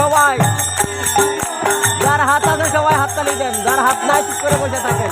সবাই যার হাত আছে সবাই হাততালি দেন। যার হাত নাই চুপ করে বসে থাকেন।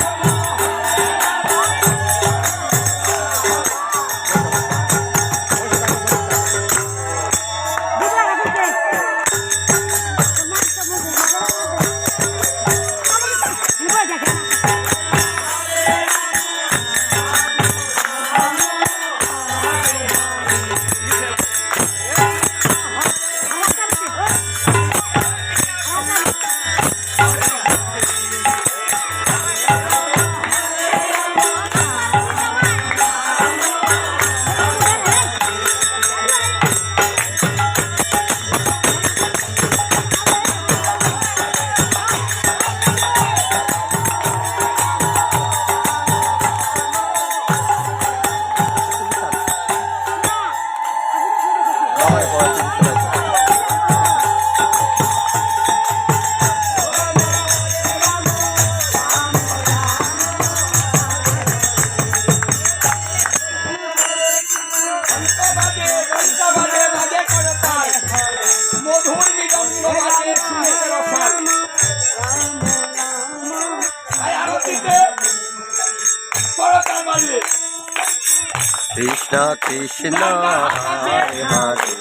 কৃষ্ণ কৃষ্ণ হরে হরে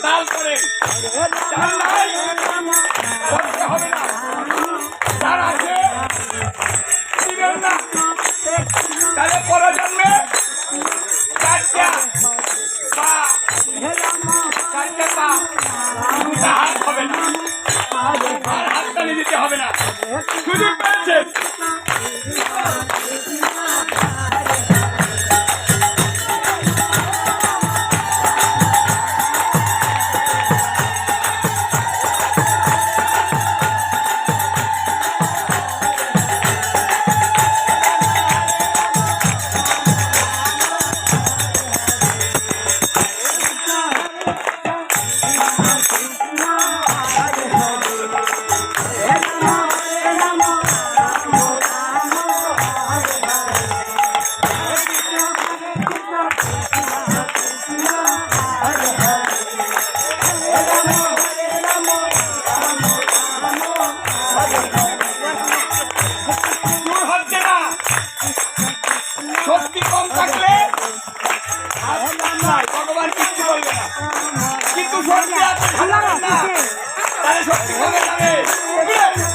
তাহলে পরে জন্মে চারটা পা চারটে পা দুটা হাত হবে না আর হাততালি দিতে হবে না সুযোগ পেয়েছেন ভগবান কিচ্ছু বলবে না কিন্তু সত্যি আছে তাহলে সত্যি হবে যাবে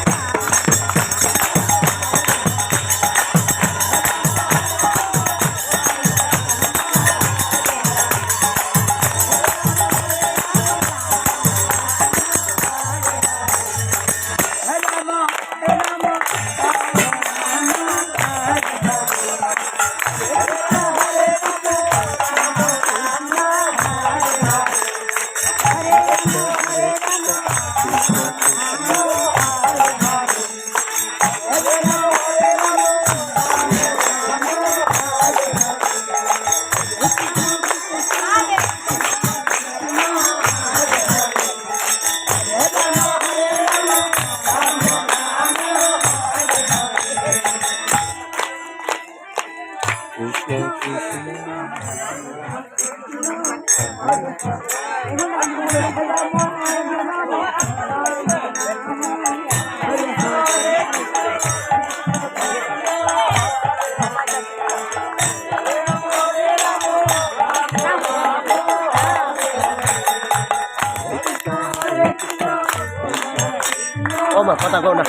ও মা কথা কও। না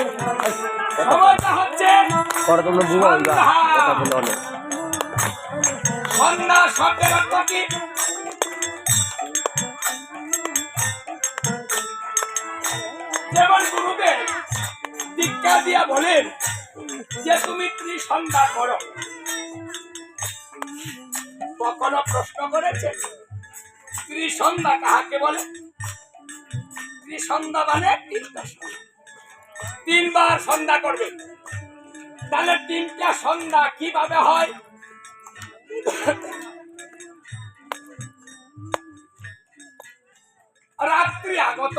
পরে তোমরা বুঝা কথা বলে অনেক। সন্ধ্যা শব্দের অর্থ কি যেমন গুরুদেব দীক্ষা দিয়া বলেন যে তুমি ত্রিসন্ধ্যা করো। কখনো প্রশ্ন করেছেন ত্রিসন্ধ্যা কাহাকে বলে? ত্রিসন্ধ্যা মানে তিনটা সন্ধ্যা। তিনবার সন্ধ্যা করবে। তাহলে তিনটা সন্ধ্যা কীভাবে হয়? রাত্রি আগত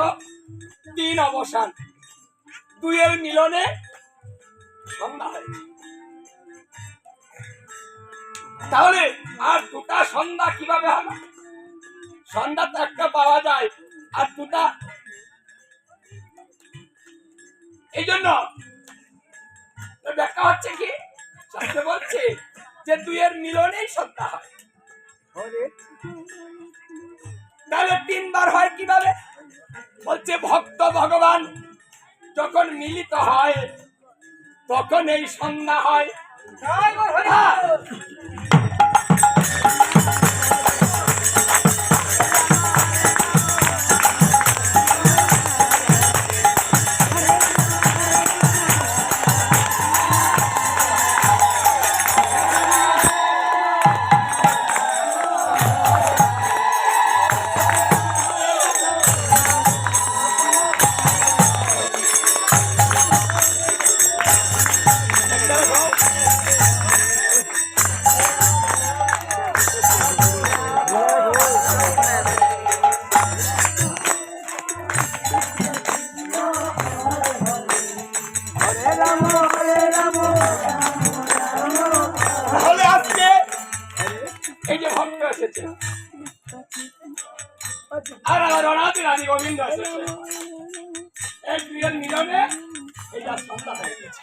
তিন অবসান। দুইয়ের মিলনে সন্ধ্যা হয়েছে তাহলে আর দুটা সন্ধ্যা কীভাবে হবে? সন্ধ্যা তো একটা পাওয়া যায়, আর দুটা এই জন্য ব্যাখ্যা হচ্ছে কি? শাস্ত্রে বলছে যে দুইয়ের মিলনেই সন্ধ্যা হয়। তাহলে তিনবার হয় কীভাবে? বলছে ভক্ত ভগবান যখন মিলিত হয় তখন এই সন্ধ্যা হয়।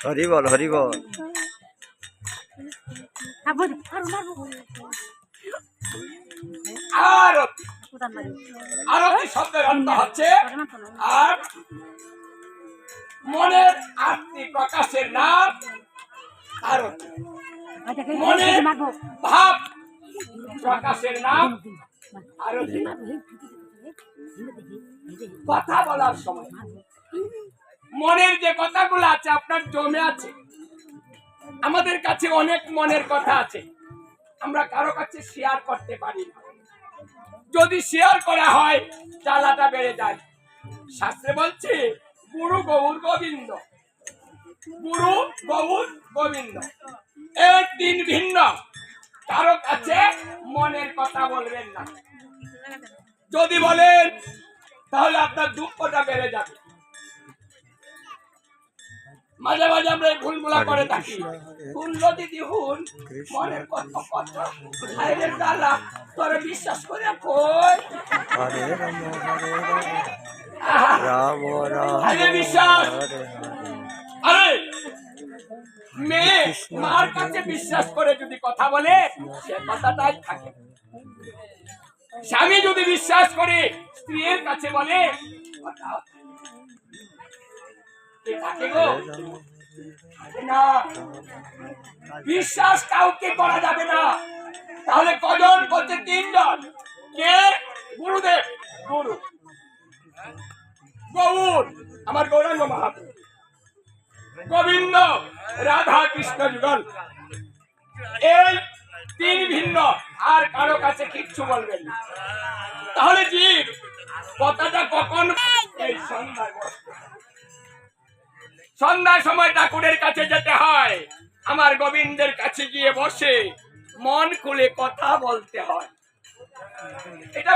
হরি বল হরি বল। আরতি। আরতি শব্দের অর্থ হচ্ছে আর মনের আত্মি প্রকাশের নাম আরতি মনের ভাব প্রকাশের নাম আরতি কথা বলার সময়। মনের যে কথাগুলো আছে, আপনার জমে আছে। আমাদের কাছে অনেক মনের কথা আছে। আমরা কারও কাছে শেয়ার করতে পারি না। যদি শেয়ার করা হয়, জ্বালাটা বেড়ে যায়। শাস্ত্রে বলছে, গুরু গৌর গোবিন্দ। গুরু গৌর গোবিন্দ। এই তিন ভিন্ন। কারও কাছে মনের কথা বলবেন না। যদি বলেন তাহলে আপনার দুঃখটা বেড়ে যাবে। মাঝে মাঝে আমরা ভুলগুলা করে থাকি। ভুল দিদি ভুল মনের কত তোরে বিশ্বাস করে কই? বিশ্বাস। আরে মেয়ে মার কাছে বিশ্বাস করে যদি কথা বলে সে কথাটাই থাকে। স্বামী যদি বিশ্বাস করে, স্ত্রীর কাছে বলে বিশ্বাস কাউকে করা যাবে না। তাহলে কজন বলছে তিনজন। কে? গুরুদেব। গুরু। গৌর, আমার গৌরাঙ্গ মহাপ্রভু গোবিন্দ রাধা কৃষ্ণ যুগল। এই তিন ভিন্ন, আর কারও কাছে কিচ্ছু বলবেন তাহলে জীব কথাটা কখন? এই সন্ধ্যায় সন্ধ্যার সময় ঠাকুরের কাছে যেতে হয়। আমার গোবিন্দের কাছে গিয়ে বসে মন খুলে কথা বলতে হয়। এটা